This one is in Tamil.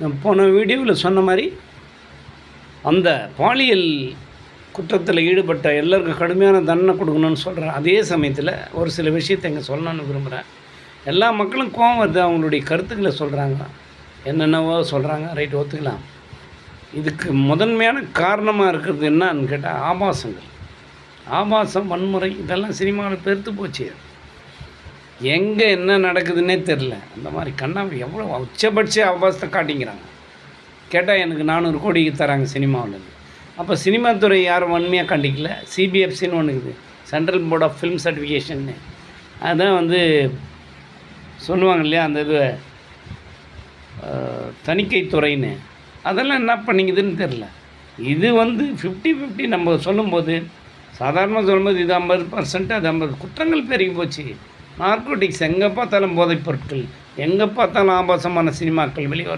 நான் போன வீடியோவில் சொன்ன மாதிரி அந்த பாலியல் குற்றத்தில் ஈடுபட்ட எல்லாருக்கும் கடுமையான தண்டனை கொடுக்கணும்னு சொல்கிறேன் அதே சமயத்தில் ஒரு சில விஷயத்தை இங்கே சொல்லணும்னு விரும்புகிறேன் எல்லா மக்களும் கோவம் வருது அவங்களுடைய கருத்துக்களை சொல்கிறாங்க என்னென்னவோ சொல்கிறாங்க ரைட் ஒத்துக்கலாம். இதுக்கு முதன்மையான காரணமாக இருக்கிறது என்னன்னு கேட்டால் ஆபாசங்கள். ஆபாசம் வன்முறை இதெல்லாம் சினிமாவில் பெருத்து போச்சு. எங்கே என்ன நடக்குதுன்னே தெரில அந்த மாதிரி கண்ணாம்பி எவ்வளோ உச்சபட்ச அவஸ்தை காட்டிங்கிறாங்க கேட்டால் எனக்கு நானூறு கோடிக்கு தராங்க சினிமாவில் அப்போ சினிமா துறை யாரும் வன்மையாக கண்டிக்கல சிபிஎஃப்சின்னு ஒன்று இருக்குது. சென்ட்ரல் போர்ட் ஆஃப் ஃபிலிம் சர்டிஃபிகேஷன்னு அதான் வந்து சொல்லுவாங்க இல்லையா அந்த இது தணிக்கை துறைன்னு. அதெல்லாம் என்ன பண்ணிக்குதுன்னு தெரில இது வந்து ஃபிஃப்டி ஃபிஃப்டி நம்ம சொல்லும்போது சாதாரணமாக சொல்லும்போது இது ஐம்பது பர்சன்ட் அது ஐம்பது குற்றங்கள் பெருகி போச்சு. நார்கோட்டிக்ஸ் எங்கே பார்த்தாலும் போதைப் பொருட்கள் எங்கே பார்த்தாலும் ஆபாசமான சினிமாக்கள் வெளிவரும்.